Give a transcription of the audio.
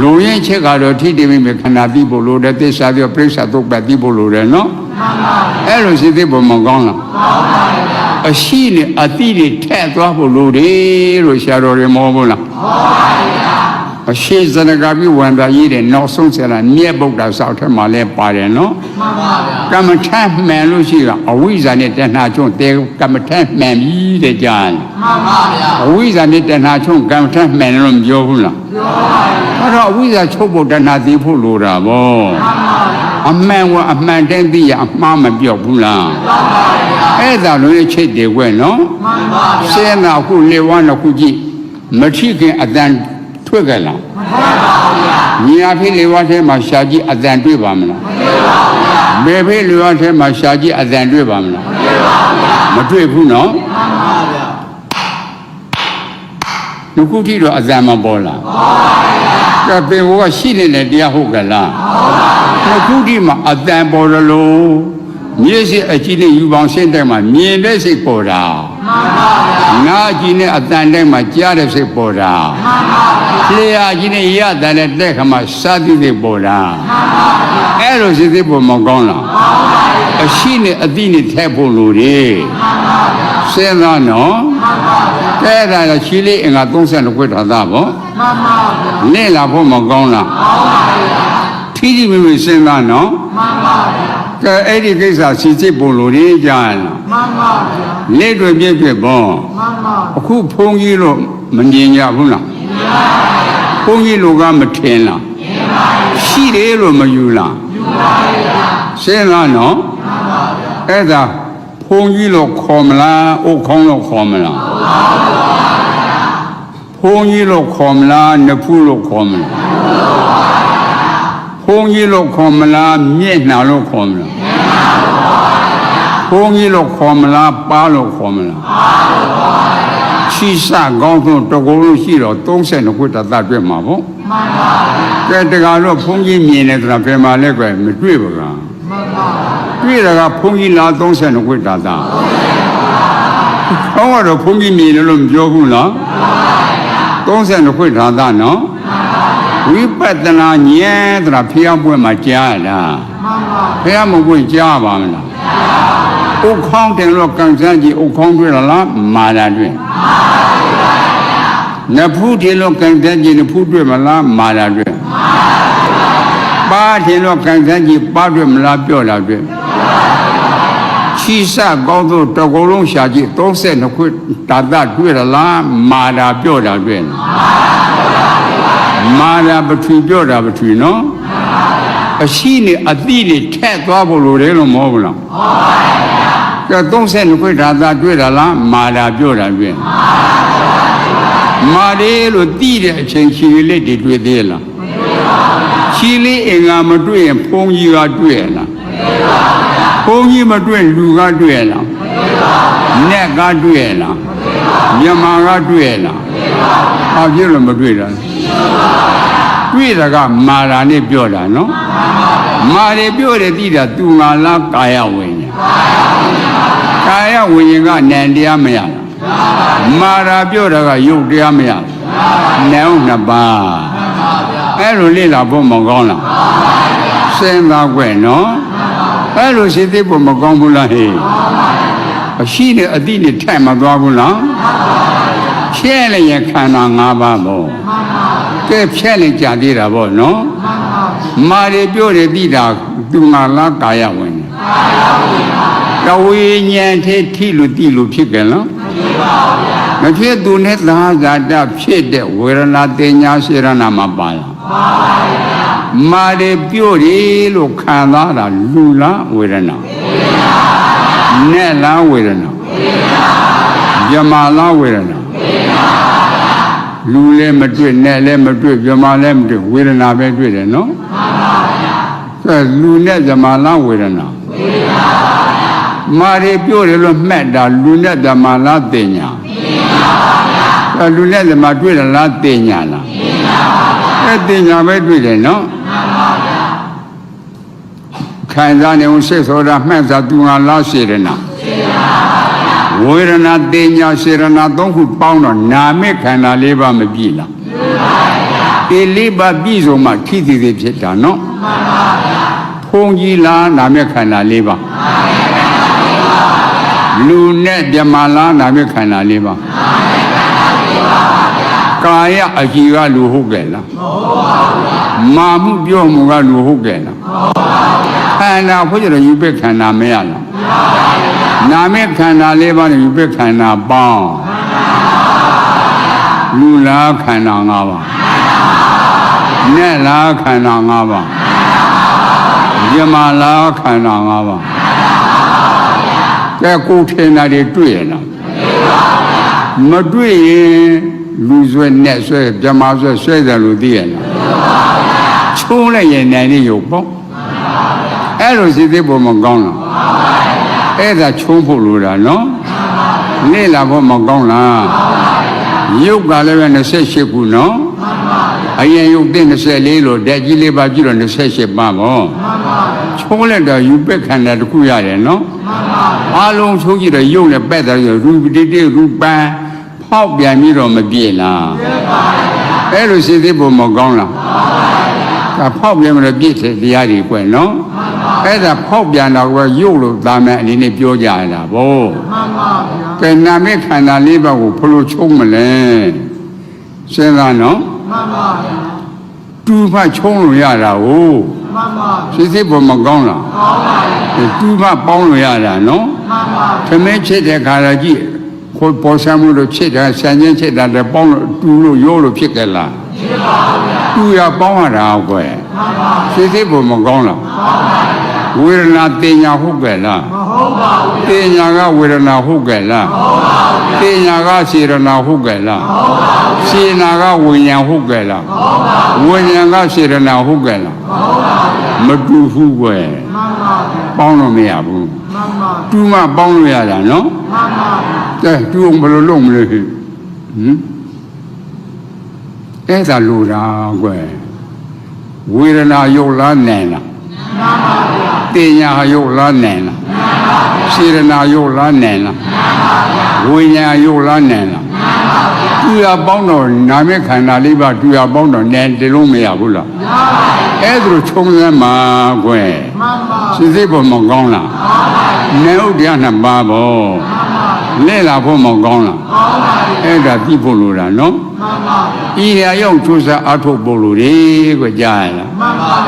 လူရင်ချက်ကတော့ထိတိမိမခန္ဓာသိဖို့လိုတယ်သစ္စာပြောပြိဿသုတ်ပတ်သိဖို့လိုတယ်နော်အဲ့လိုစိတ်သိဖို့မကောင်းလားအရှိနဲ့အတိတွေထက်သွားဖို့လိုတယ်လို့ဆရာတော်တွေမောဘူးလားအရှိဇနကပိဝန္တာကြီးတဲ့နောက်ဆုံးဆရာမြတ်ဗုဒ္ဓဆောက်ထက်မှာလဲပါတယ်နော်ကမ္မထမှန်လို့ရှိတာအဝိဇ္ဇာနဲ့တဏှာကျွန်းတဲကမ္မထမှန်ပြီတဲ့ကြာရင်မှန်ပါဗျာအဝိဇ္ဇာနဲ့တဏှာချုပ်ကံထက်မှန်တယ်လို့မပြောဘူးလားပြောပါဘူးအဲ့ တော့အဝိဇ္ဇာချုပ်ဖို့တဏှာသိဖို့လိုတာဗောအမှန်ကအမှန်တည်းသိရအမှားမပြောဘူးလားအဲ့ဒါလုံးချိတ်တယ်ကွနော်မှန်ပါဗျာစဲနာခုလေဝါနခုကြည့်မထီခင်အတန်ထွက်ကြလားမှန်ပါဗျာညီအဖေလေဝါထဲမှာရှာကြည့်အတန်တွေ့ပါမလားဘယ်ဖေလေဝါထဲမှာရှာကြည့်အတန်တွေ့ပါမလားမတွေ့ဘူးနော်မှန်ပါဗျာငခုထိတော့အတန်မပေါ်လားကဲပ င်ဘောကရှိနေတဲ့တရားဟုတ်ကလားငခုထိမှာအတန်ပေါ်တယ်လို့မျက်စိအကြည့်နဲ့ယူပေါင်းရှင်းတဲ့မှာမြင်တဲ့စိတ်ပေါ်တာမှန်ပါဗျာငါအကြည့်နဲ့အတန်တဲ့မှာကြားတဲ့စိတ်ပေါ်တာမှန်ပါဗျာလျှာကြီးနဲ့ရတဲ့တဲ့ခါမှာစာတိစိတ်ပေါ်တာအဲ့လိုစိတ်စိတ်ပေါ်မကောင်းလားအရှိနဲ့အတိနဲ့ထက်ဖို့လိုတယ်စဉ်းစားနော် တဲ့ဒါကချီလေးအင်္ဂါ32ခွက်ထာသာပေါ့မှန်ပါဗျာနဲ့လာဖို့မကောင်းလားထီးကြီးမိမိစဉ်းစားနော်မှန်ပါဗျာကဲအဲ့ဒီကိစ္စစီစစ်ဖို့လိုတယ်ကြာလားမှန်ပါဗျာလက်တွေပြည့်ပြည့်ပေါ့မှန်ပါအခုဖုန်းကြီးလို့မမြင်ကြဘူးလားဖုန်းကြီးလို့ကမထင်လားရှိတယ်လို့မယူလားစဉ်းစားနော်အဲ့ဒါဖုန်းကြီးလို့ခေါ်မလားအုတ်ခေါင်းလို့ခေါ်မလားဖုန်း ကြီးလို့ခေါ်မလားနဖူးလို့ခေါ်မလားဖုန်းကြီးလို့ခေါ်မလားမျက်နှာလို့ခေါ်မလားဖုန်းကြီးလို့ခေါ်မလားပါးလို့ခေါ်မလားရှိစကောင်းဆုံးတကူလုံးရှိတော့32ခုတသတွေ့မှာပေါ့မှန်ပါဗျာကဲတကားတော့ဘုန်းကြီးမြင်တယ်ဆိုတာဘယ်မှာလဲကွယ်မတွေ့ပါလားမှန်ပါတွေ့တာကဘုန်းကြီးလား32ခုတသဟောတော့ဘုန်းကြီးမြင်တယ်လို့မပြောဘူးလား 32ခုတသနော်ဝိပဿနာဉာဏ်ဆိုတာဖျားပွဲမှာကြားရလားမှန်ပါဖျားမပွင့်ကြားပါမလားဥခေါင်းတယ်လို့ကန်စမ်းကြည့်ဥခေါင်းတွေ့လားမာတာတွေ့နဖူးတယ်လို့ကန်စမ်းကြည့်နဖူးတွေ့မလားမာတာတွေ့ပါးတယ်လို့ကန်စမ်းကြည့်ပါးတွေ့မလားပြောတာတွေ့ ချီစကောင်းသောတကုံလုံးရှာကြည့်32ခွတာတတွေ့ရလားမာတာပြောတာတွေ့မာတာပထူပြောတာပထူနော်အရှိနဲ့အတိနဲ့ထက်သွားဖို့လိုတယ်လို့မဟုတ်ဘူးလားကဲ32ခွတာတတွေ့ရလားမာတာပြောတာတွေ့မာတယ်လို့တိတဲ့အချိန်ရှိလေးတွေတွေ့သေးလားချီလေးအင်္ဂါမတွေ့ရင်ဖုန်းကြီးကတွေ့ရလား ဖုန်းကြီးမတွေ့လူကတွေ့ရလားနက်ကတွေ့ရလားမြန်မာကတွေ့ရလားဘာဖြစ်လို့မတွေ့တာလဲတွေ့တာကမာတာနဲ့ပြောတာနော်မာတယ်ပြောတယ်တိတာသူငါလားကာယဝိညာဉ်ကာယဝိညာဉ်ကနံတရားမရလားမာတာပြောတာကယုတ်တရားမရလားနံနှစ်ပါးမှန်ပါဗျာအဲ့လိုလေ့လာဖို့မကောင်းလားစဉ်းစားခွင့်နော် အဲ့လိုစိတ်သိဖို့မကောင်းဘူးလားဟေးအရှိနဲ့အတိနဲ့ထက်မသွားဘူးလားဖြဲလည်းရခန္ဓာ၅ပါးပေါ့ကဲဖြဲလည်းကြာသေးတာပေါ့နော်မာရီပြောတယ်တိတာသူငါလားကာယဝင်တဝိညာဉ်ထေထိလို့တိလို့ဖြစ်ကြလားမဖြစ်သူနဲ့သာဇာတဖြစ်တဲ့ဝေဒနာတင်ညာစေရနာမှာပါလားမာရီပြော တယ်လို့ခံစားတာလူလားဝေဒနာနဲ့လားဝေဒနာမြမလားဝေဒနာလူလည်းမတွေ့နဲ့လည်းမတွေ့မြမလည်းမတွေ့ဝေဒနာပဲတွေ့တယ်နော်မှန်ပါဗျာလူနဲ့မြမလားဝေဒနာဝေဒနာမာရီပြောတယ်လို့မှတ်တာလူနဲ့မြမလားတင်ညာအဲလူနဲ့မြမတွေ့တယ်လားတင်ညာလားအဲတင်ညာပဲတွေ့တယ်နော် ခံစားနေအောင်စိတ်ဆိုတာမှတ်စားသူငါလားစေရနာဝေဒနာတင်ညာစေရနာသုံးခုပေါင်းတော့နာမေခန္ဓာလေးပါမပြည့်လားဒီလေးပါးပြည့်စုံမှထိသေးသေးဖြစ်တာနော်မှန်ပါဗျာဖုံကြီးလားနာမည်ခန္ဓာလေးပါလူနဲ့မြမလားနာမည်ခန္ဓာလေးပါကာယအကြည်ကလူဟုတ်ကဲ့လားမာမှုပြောမှုကလူဟုတ်ကဲ့လားခ န္ဓာဖို့ကြတော့ယူပက်ခန္ဓာမရလားနာမည်ခန္ဓာလေးပါးနဲ့ယူပက်ခန္ဓာပေါင်းလူလားခန္ဓာ၅ပါးနဲ့လားခန္ဓာ၅ပါးမြမလားခန္ဓာ၅ပါးကဲကိုယ်ထင်တာတွေတွေ့ရလားမတွေ့ရင်လူဆွဲနဲ့ဆွဲမြမဆွဲဆွဲတယ်လို့သိရလားချိုးလိုက်ရင်နိုင်နေရုပ်ပေါ့ အဲ့လိုစိတ်သေးပေါ်မကောင်းလားအဲ့ဒါချိုးဖို့လိုတာနော်နေလာဖို့မကောင်းလားရုပ်ကလည်းပဲ28ခုနော်အရင်ရုပ်တဲ့24လို့ဓာတ်ကြီးလေးပါကြည့်တော့28ပါပေါ့ချိုးလိုက်တော့ယူပက်ခန္ဓာတစ်ခုရတယ်နော်အလုံးချိုးကြည့်တော့ရုပ်နဲ့ပက်တယ်ဆိုရူပတိတိရူပံဖောက်ပြန်ပြီးတော့မပြေလားအဲ့လိုစိတ်သေးပေါ်မကောင်းလား ဒါဖောက်ပြန်မလို့ပြည့်တဲ့တရားတွေကွယ်နော်အဲ့ဒါဖောက်ပြန်တော့ကရုပ်လို့သာမန်အနေနဲ့ပြောကြရတာဗောမှန်ပါဗျာကဲနာမည်ခန္ဓာလေးပါးကိုဘယ်လိုချုံးမလဲစဉ်းစားနော်မှန်ပါဗျာတူဖချုံးလို့ရတာကိုမှန်ပါစိတ်စိတ်ပေါ်မကောင်းလားကောင်းပါဗျာတူဖပေါင်းလို့ရတာနော်မှန်ပါသမင်းချစ်တဲ့ခါရကြည့်ကိုယ်ပေါ်ဆံမှုလို့ချစ်တာဆံချင်းချစ်တာလည်းပေါင်းလို့တူလို့ရိုးလို့ဖြစ်ကြလားဖြစ်ပါဗျာ တူရပေါင်းရတာကွယ်မှန်ပါစိတ်စိတ်ပေါ်မကောင်းလားကောင်းပါဗျာဝေဒနာတင်ညာဟုတ်ကြလားမဟုတ်ပါဘူးတင်ညာကဝေဒနာဟုတ်ကြလားတင်ညာကစေရနာဟုတ်ကြလားစေနာကဝိညာဉ်ဟုတ်ကြလားဝိညာဉ်ကစေရနာဟုတ်ကြလားမတူဘူးကွယ်မှန်ပါဗျာပေါင်းလို့မရဘူးမှန်ပါတူမှပေါင်းလို့ရတာနော်မှန်ပါဗျာကဲတူအောင်ဘယ်လိုလုပ်မလဲဟင် အဲ့ဒါလူတာကွယ်ဝေဒနာယုတ်လားနိုင်လားမှန်ပါဗျာတင်ညာယုတ်လားနိုင်လားစေရနာယုတ်လားနိုင်လားဝိညာဉ်ယုတ်လားနိုင်လားတူရပေါင်းတော့နာမည်ခန္ဓာလေးပါတူရပေါင်းတော့နိုင်တယ်လို့မရဘူးလားအဲ့ဒါလိုခြုံစမ်းမှာကွယ်မှန်ပါစိစိတ်ပေါ်မကောင်းလားနေဥဒ္ဒယနှစ်ပါးပေါ့လဲလာဖို့မကောင်းလားကောင်းပါဗျာအဲ့ဒါသိဖို့လိုတာနော်မှန်ပါဗျာ ဤရာရောက်ကျိုးစားအထုတ်ဖို့လိုတယ်ကွကြားရလားမှန်ပါဗျာ